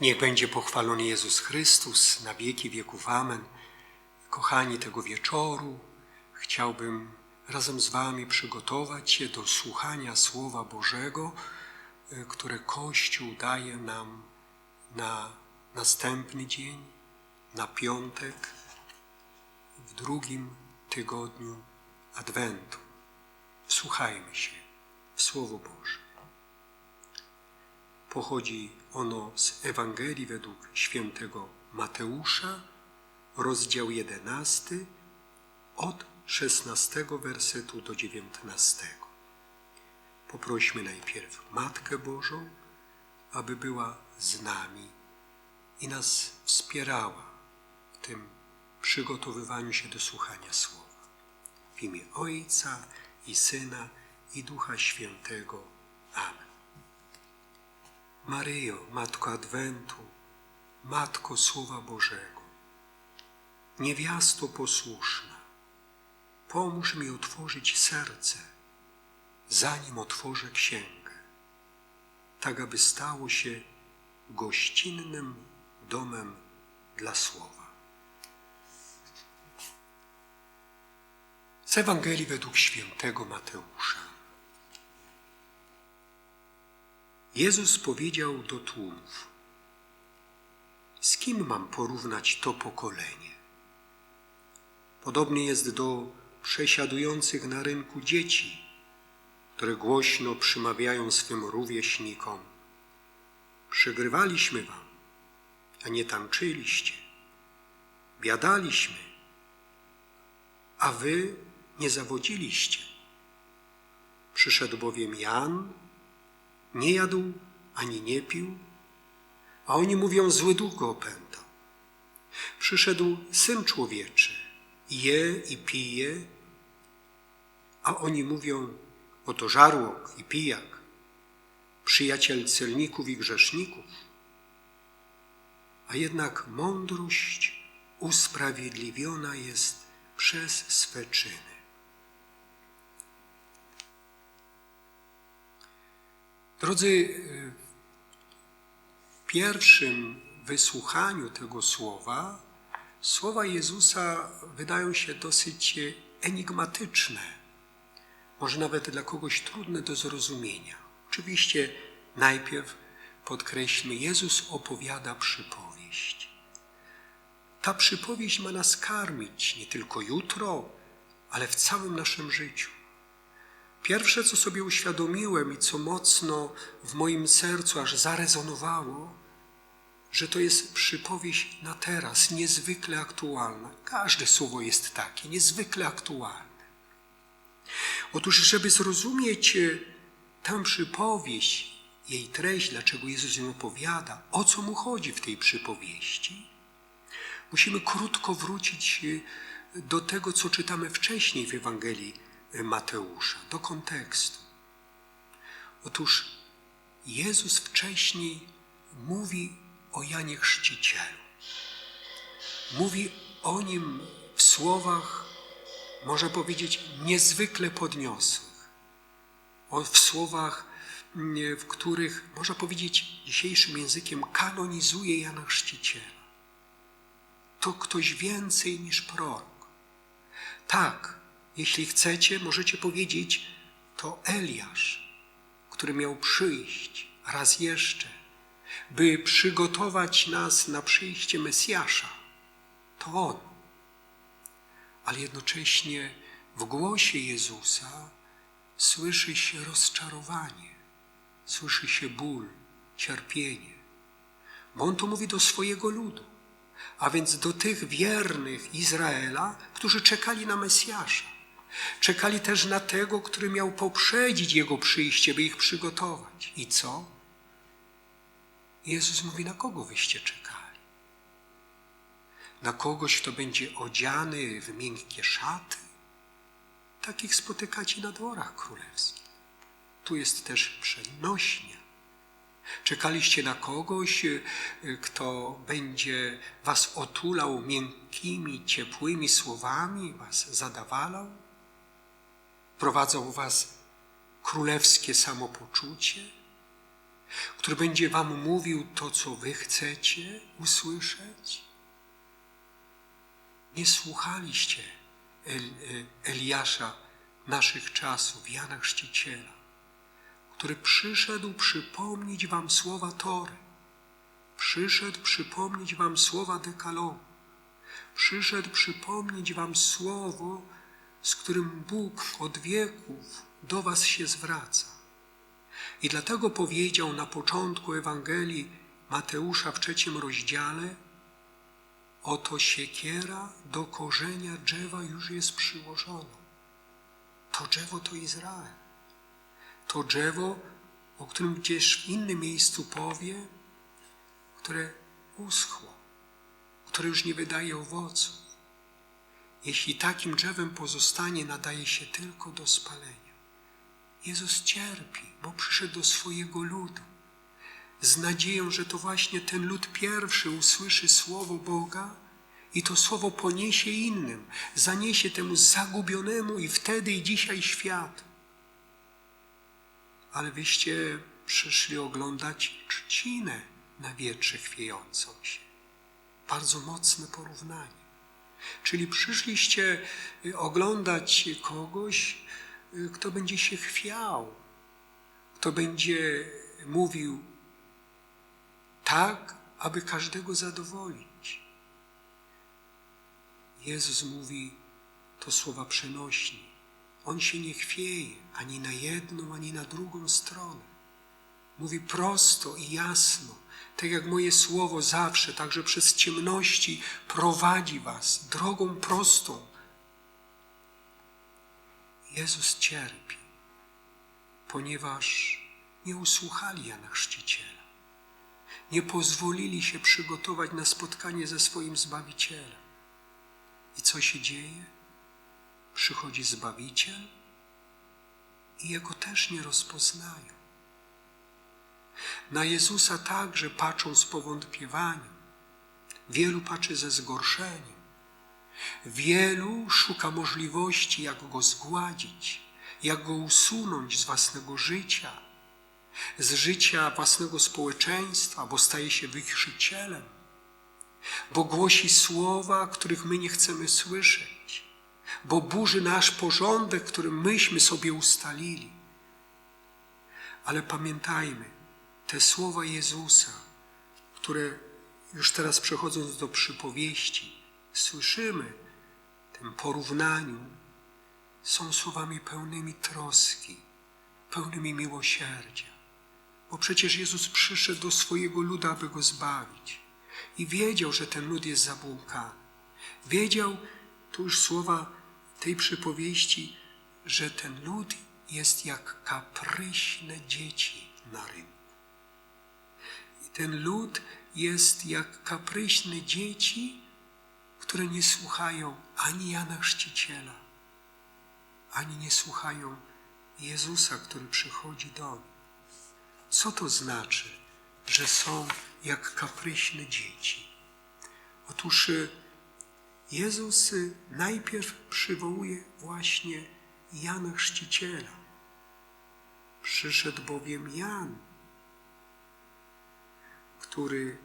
Niech będzie pochwalony Jezus Chrystus na wieki wieków. Amen. Kochani tego wieczoru, chciałbym razem z Wami przygotować się do słuchania Słowa Bożego, y, które Kościół daje nam na następny dzień, na piątek, w drugim tygodniu Adwentu. Wsłuchajmy się w Słowo Boże. Pochodzi ono z Ewangelii według świętego Mateusza, rozdział 11, od 16 wersetu do 19. Poprośmy najpierw Matkę Bożą, aby była z nami i nas wspierała w tym przygotowywaniu się do słuchania Słowa. W imię Ojca i Syna i Ducha Świętego. Amen. Maryjo, Matko Adwentu, Matko Słowa Bożego, niewiasto posłuszna, pomóż mi otworzyć serce, zanim otworzę księgę, tak aby stało się gościnnym domem dla Słowa. Z Ewangelii według świętego Mateusza. Jezus powiedział do tłumów: Z kim mam porównać to pokolenie? Podobnie jest do przesiadujących na rynku dzieci, które głośno przymawiają swym rówieśnikom: Przygrywaliśmy wam, a nie tańczyliście. Biadaliśmy, a wy nie zawodziliście. Przyszedł bowiem Jan, nie jadł ani nie pił, a oni mówią, zły duch go opętał. Przyszedł Syn Człowieczy, je i pije, a oni mówią, oto żarłok i pijak, przyjaciel celników i grzeszników. A jednak mądrość usprawiedliwiona jest przez swe czyny. Drodzy, w pierwszym wysłuchaniu tego słowa, słowa Jezusa wydają się dosyć enigmatyczne, może nawet dla kogoś trudne do zrozumienia. Oczywiście najpierw podkreślmy, Jezus opowiada przypowieść. Ta przypowieść ma nas karmić nie tylko jutro, ale w całym naszym życiu. Pierwsze, co sobie uświadomiłem i co mocno w moim sercu aż zarezonowało, że to jest przypowieść na teraz, niezwykle aktualna. Każde słowo jest takie, niezwykle aktualne. Otóż, żeby zrozumieć e, tę przypowieść, jej treść, dlaczego Jezus ją opowiada, o co mu chodzi w tej przypowieści, musimy krótko wrócić e, do tego, co czytamy wcześniej w Ewangelii Mateusza, do kontekstu. Otóż Jezus wcześniej mówi o Janie Chrzcicielu. Mówi o nim w słowach, można powiedzieć, niezwykle podniosłych. W słowach, mm, w których, można powiedzieć dzisiejszym językiem, kanonizuje Jana Chrzciciela. To ktoś więcej niż prorok. Tak, jeśli chcecie, możecie powiedzieć, to Eliasz, który miał przyjść raz jeszcze, by przygotować nas na przyjście Mesjasza. To On. Ale jednocześnie w głosie Jezusa słyszy się rozczarowanie, słyszy się ból, cierpienie. Bo On to mówi do swojego ludu, a więc do tych wiernych Izraela, którzy czekali na Mesjasza. Czekali też na tego, który miał poprzedzić Jego przyjście, by ich przygotować. I co? Jezus mówi, na kogo wyście czekali? Na kogoś, kto będzie odziany w miękkie szaty? Takich spotykacie na dworach królewskich. Tu jest też przenośnia. Czekaliście na kogoś, y, kto będzie was otulał miękkimi, ciepłymi słowami, was zadawalał? Prowadzą was królewskie samopoczucie? który będzie wam mówił to, co wy chcecie usłyszeć? Nie słuchaliście El, e, Eliasza naszych czasów, Jana Chrzciciela, który przyszedł przypomnieć wam słowa Tory, przyszedł przypomnieć wam słowa Dekalogu, przyszedł przypomnieć wam słowo, z którym Bóg od wieków do was się zwraca. I dlatego powiedział na początku Ewangelii Mateusza w trzecim rozdziale, oto siekiera do korzenia drzewa już jest przyłożona. To drzewo to Izrael. To drzewo, o którym gdzieś w innym miejscu powie, które uschło, które już nie wydaje owoców. Jeśli takim drzewem pozostanie, nadaje się tylko do spalenia. Jezus cierpi, bo przyszedł do swojego ludu z nadzieją, że to właśnie ten lud pierwszy usłyszy słowo Boga i to słowo poniesie innym, zaniesie temu zagubionemu i wtedy i dzisiaj świat. Ale wyście przyszli oglądać trzcinę na wietrze chwiejącą się. Bardzo mocne porównanie. Czyli przyszliście oglądać kogoś, kto będzie się chwiał, kto będzie mówił tak, aby każdego zadowolić. Jezus mówi to słowa przenośni. On się nie chwieje ani na jedną, ani na drugą stronę. Mówi prosto i jasno, tak jak moje słowo zawsze, także przez ciemności prowadzi was drogą prostą. Jezus cierpi, ponieważ nie usłuchali Jana Chrzciciela. Nie pozwolili się przygotować na spotkanie ze swoim Zbawicielem. I co się dzieje? Przychodzi Zbawiciel i Jego też nie rozpoznają. Na Jezusa także patrzą z powątpiewaniem. Wielu patrzy ze zgorszeniem. Wielu szuka możliwości, jak Go zgładzić, jak Go usunąć z własnego życia, z życia własnego społeczeństwa, bo staje się wychrzycielem bo głosi słowa, których my nie chcemy słyszeć, bo burzy nasz porządek, który myśmy sobie ustalili. Ale pamiętajmy, te słowa Jezusa, które już teraz przechodząc do przypowieści, słyszymy w tym porównaniu, są słowami pełnymi troski, pełnymi miłosierdzia. Bo przecież Jezus przyszedł do swojego luda, aby go zbawić i wiedział, że ten lud jest zabłąkany. Wiedział, tu już słowa tej przypowieści, że ten lud jest jak kapryśne dzieci na rynku. Ten lud jest jak kapryśne dzieci, które nie słuchają ani Jana Chrzciciela, ani nie słuchają Jezusa, który przychodzi do nich. Co to znaczy, że są jak kapryśne dzieci. Otóż y, Jezus y, najpierw przywołuje właśnie Jana Chrzciciela. Przyszedł bowiem Jan, który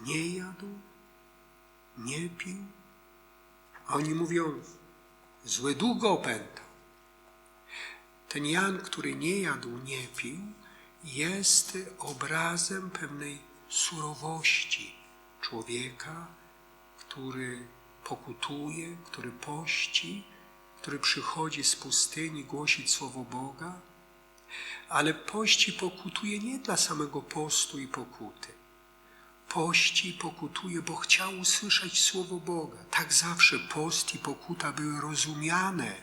nie jadł, nie pił. A oni mówią, zły długo opętał. Ten Jan, który nie jadł, nie pił, jest obrazem pewnej surowości człowieka, który pokutuje, który pości, który przychodzi z pustyni głosić słowo Boga, ale pości pokutuje nie dla samego postu i pokuty. Pości i pokutuje, bo chciał usłyszeć słowo Boga. Tak zawsze post i pokuta były rozumiane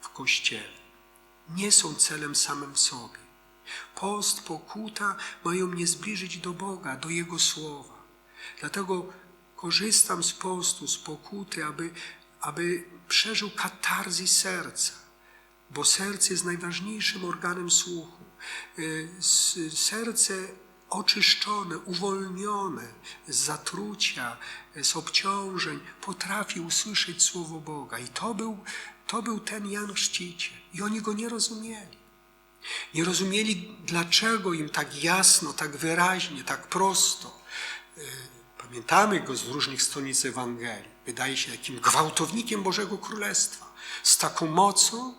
w Kościele. Nie są celem samym sobie Post, pokuta mają mnie zbliżyć do Boga, do Jego Słowa. Dlatego korzystam z postu, z pokuty, aby, aby przeżył katarzy serca, bo serce jest najważniejszym organem słuchu. Y, serce oczyszczone, uwolnione z zatrucia, z obciążeń, potrafi usłyszeć Słowo Boga. I to był, to był ten Jan Chrzciciel. I oni go nie rozumieli. Nie rozumieli, dlaczego im tak jasno, tak wyraźnie, tak prosto. y, Pamiętamy go z różnych stonic Ewangelii. Wydaje się takim gwałtownikiem Bożego Królestwa. Z taką mocą,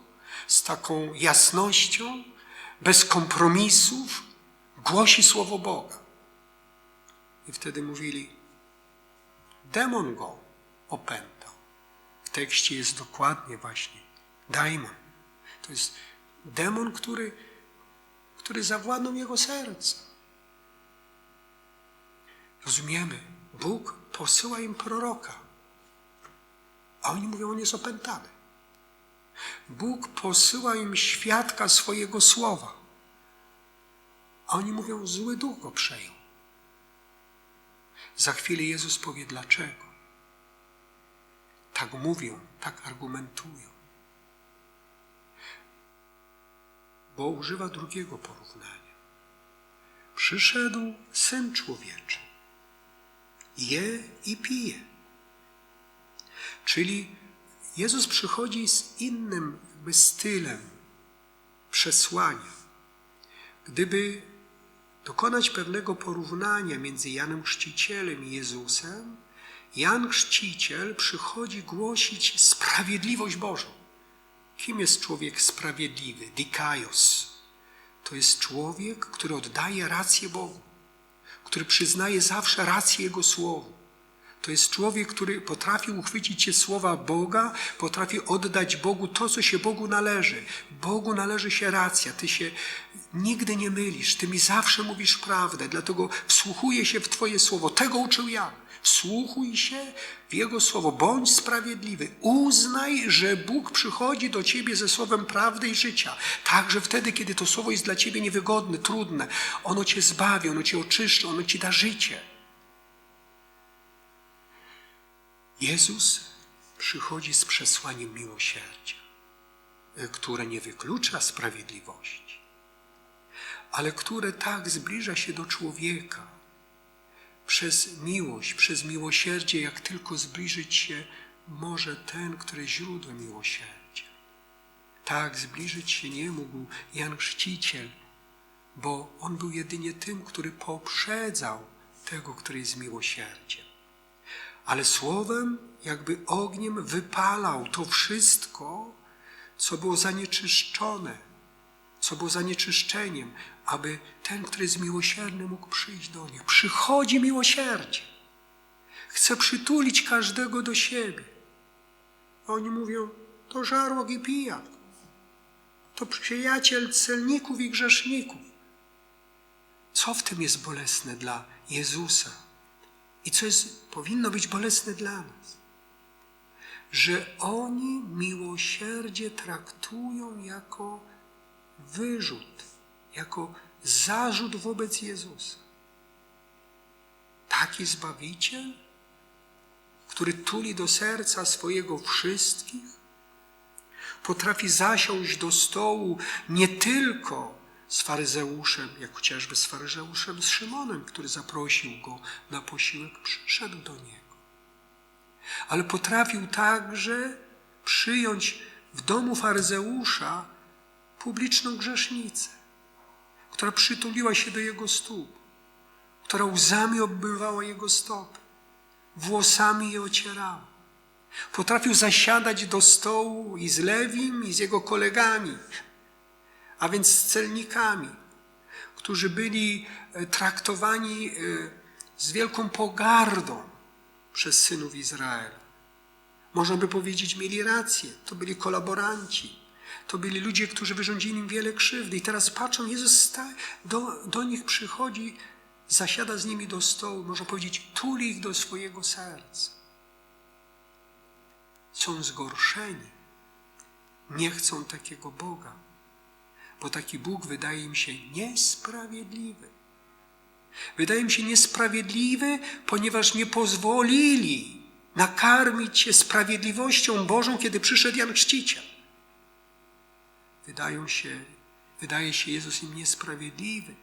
z taką jasnością, bez kompromisów głosi Słowo Boga. I wtedy mówili, demon go opętał. W tekście jest dokładnie właśnie daimon. To jest demon, który, który zawładnął jego serce. Rozumiemy, Bóg posyła im proroka, a oni mówią, on jest opętany. Bóg posyła im świadka swojego słowa, a oni mówią, zły duch go przejął. Za chwilę Jezus powie dlaczego. Tak mówią, tak argumentują. Bo używa drugiego porównania. Przyszedł syn człowieczy. Je i pije. Czyli Jezus przychodzi z innym jakby stylem przesłania. Gdyby dokonać pewnego porównania między Janem Chrzcicielem i Jezusem, Jan Chrzciciel przychodzi głosić sprawiedliwość Bożą. Kim jest człowiek sprawiedliwy? Dikaios. To jest człowiek, który oddaje rację Bogu, który przyznaje zawsze rację Jego Słowu. To jest człowiek, który potrafi uchwycić się słowa Boga, potrafi oddać Bogu to, co się Bogu należy. Bogu należy się racja. Ty się nigdy nie mylisz, ty mi zawsze mówisz prawdę, dlatego wsłuchuję się w Twoje słowo. Tego uczył Jan. Wsłuchuj się w Jego słowo, bądź sprawiedliwy. Uznaj, że Bóg przychodzi do Ciebie ze słowem prawdy i życia. Także wtedy, kiedy to słowo jest dla Ciebie niewygodne, trudne. Ono Cię zbawi, ono Cię oczyszczy, ono Ci da życie. Jezus przychodzi z przesłaniem miłosierdzia, które nie wyklucza sprawiedliwości, ale które tak zbliża się do człowieka przez miłość, przez miłosierdzie, jak tylko zbliżyć się może ten, który jest źródłem miłosierdzia. Tak zbliżyć się nie mógł Jan Chrzciciel, bo on był jedynie tym, który poprzedzał tego, który jest miłosierdziem ale słowem, jakby ogniem wypalał to wszystko, co było zanieczyszczone, co było zanieczyszczeniem, aby ten, który jest miłosierny, mógł przyjść do nich. Przychodzi miłosierdzie. Chce przytulić każdego do siebie. A oni mówią, to żarłok i pijak. To przyjaciel celników i grzeszników. Co w tym jest bolesne dla Jezusa? I co jest, powinno być bolesne dla nas, że oni miłosierdzie traktują jako wyrzut, jako zarzut wobec Jezusa. Taki Zbawiciel, który tuli do serca swojego wszystkich, potrafi zasiąść do stołu nie tylko z faryzeuszem, jak chociażby z faryzeuszem z Szymonem, który zaprosił go na posiłek, przyszedł do niego. Ale potrafił także przyjąć w domu faryzeusza publiczną grzesznicę, która przytuliła się do jego stóp, która łzami obmywała jego stopy, włosami je ocierała. Potrafił zasiadać do stołu i z Lewim, i z jego kolegami, a więc z celnikami, którzy byli e, traktowani e, z wielką pogardą przez synów Izraela. Można by powiedzieć, mieli rację, to byli kolaboranci, to byli ludzie, którzy wyrządzili im wiele krzywdy. I teraz patrzą, Jezus do, do nich przychodzi, zasiada z nimi do stołu, można powiedzieć, tuli ich do swojego serca. Są zgorszeni, nie chcą takiego Boga bo taki Bóg wydaje im się niesprawiedliwy. Wydaje im się niesprawiedliwy, ponieważ nie pozwolili nakarmić się sprawiedliwością Bożą, kiedy przyszedł Jan Chrzciciel. Wydają się, wydaje się Jezus im niesprawiedliwy,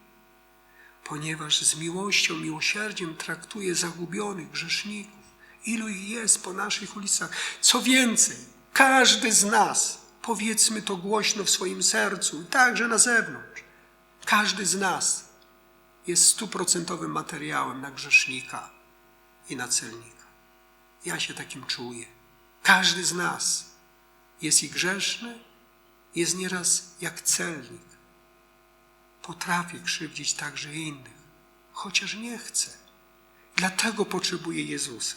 ponieważ z miłością, miłosierdziem traktuje zagubionych grzeszników. Ilu ich jest po naszych ulicach? Co więcej, każdy z nas Powiedzmy to głośno w swoim sercu, także na zewnątrz. Każdy z nas jest stuprocentowym materiałem na grzesznika i na celnika. Ja się takim czuję. Każdy z nas jest i grzeszny, jest nieraz jak celnik. Potrafię krzywdzić także innych, chociaż nie chcę. Dlatego potrzebuję Jezusa.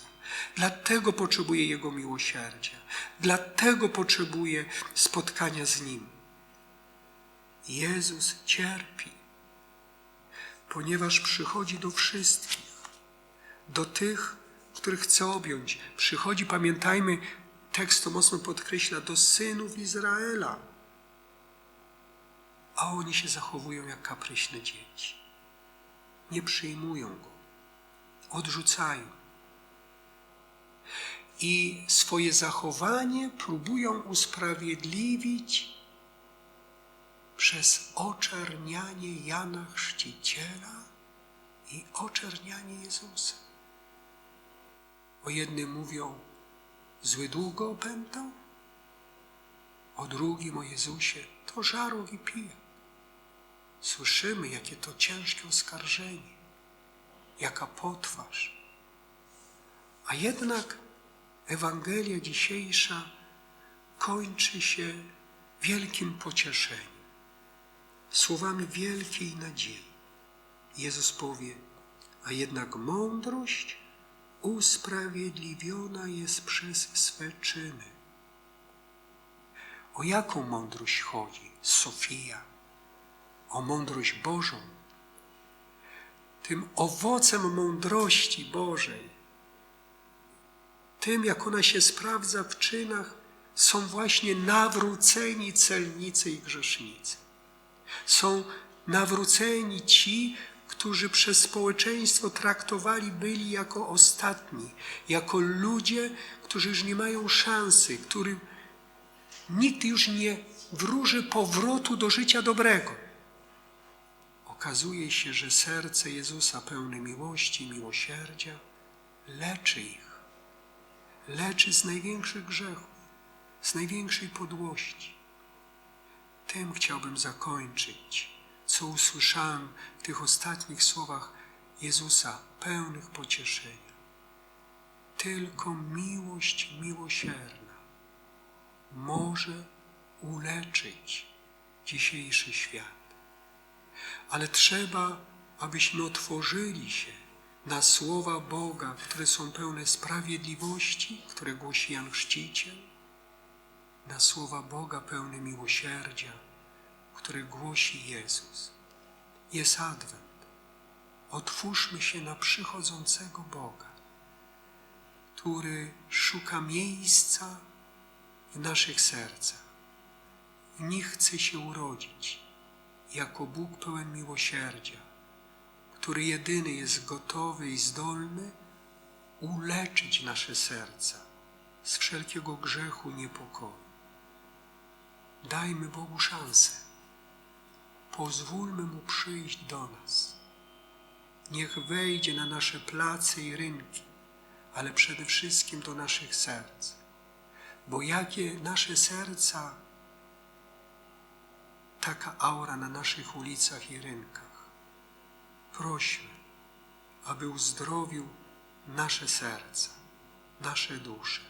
Dlatego potrzebuję Jego miłosierdzia. Dlatego potrzebuję spotkania z Nim. Jezus cierpi, ponieważ przychodzi do wszystkich, do tych, których chce objąć. Przychodzi, pamiętajmy, tekst to mocno podkreśla, do synów Izraela. A oni się zachowują jak kapryśne dzieci. Nie przyjmują go, odrzucają. I swoje zachowanie próbują usprawiedliwić przez oczernianie Jana Chrzciciela i oczernianie Jezusa. O jednym mówią, zły długo opętał, o drugim, o Jezusie, to żarł i pije. Słyszymy, jakie to ciężkie oskarżenie, jaka potwarz. A jednak Ewangelia dzisiejsza kończy się wielkim pocieszeniem, słowami wielkiej nadziei. Jezus powie, a jednak mądrość usprawiedliwiona jest przez swe czyny. O jaką mądrość chodzi? Sofia. O mądrość Bożą. Tym owocem mądrości Bożej, tym jak ona się sprawdza w czynach, są właśnie nawróceni celnicy i grzesznicy. Są nawróceni ci, którzy przez społeczeństwo traktowali byli jako ostatni, jako ludzie, którzy już nie mają szansy, którym nikt już nie wróży powrotu do życia dobrego. Okazuje się, że serce Jezusa pełne miłości miłosierdzia leczy ich. Leczy z największych grzechów, z największej podłości. Tym chciałbym zakończyć co usłyszałem w tych ostatnich słowach Jezusa, pełnych pocieszenia. Tylko miłość miłosierna może uleczyć dzisiejszy świat. Ale trzeba, abyśmy otworzyli się na słowa Boga, które są pełne sprawiedliwości, które głosi Jan Chrzciciel, na słowa Boga pełne miłosierdzia, które głosi Jezus. Jest Adwent. Otwórzmy się na przychodzącego Boga, który szuka miejsca w naszych sercach. W nich chce się urodzić jako Bóg pełen miłosierdzia, który jedyny jest gotowy i zdolny uleczyć nasze serca z wszelkiego grzechu niepokoju. Dajmy Bogu szansę. Pozwólmy Mu przyjść do nas. Niech wejdzie na nasze place i rynki, ale przede wszystkim do naszych serc. Bo jakie nasze serca, taka aura na naszych ulicach i rynkach. Prośmy, aby uzdrowił nasze serca, nasze dusze.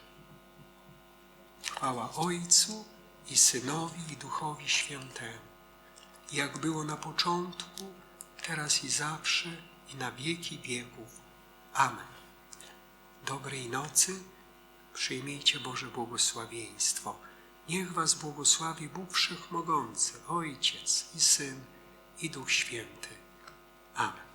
Chwała Ojcu i Synowi i Duchowi Świętemu jak było na początku, teraz i zawsze, i na wieki wieków. Amen. Dobrej nocy, przyjmijcie Boże błogosławieństwo. Niech Was błogosławi Bóg Wszechmogący, Ojciec i Syn i Duch Święty. Amen.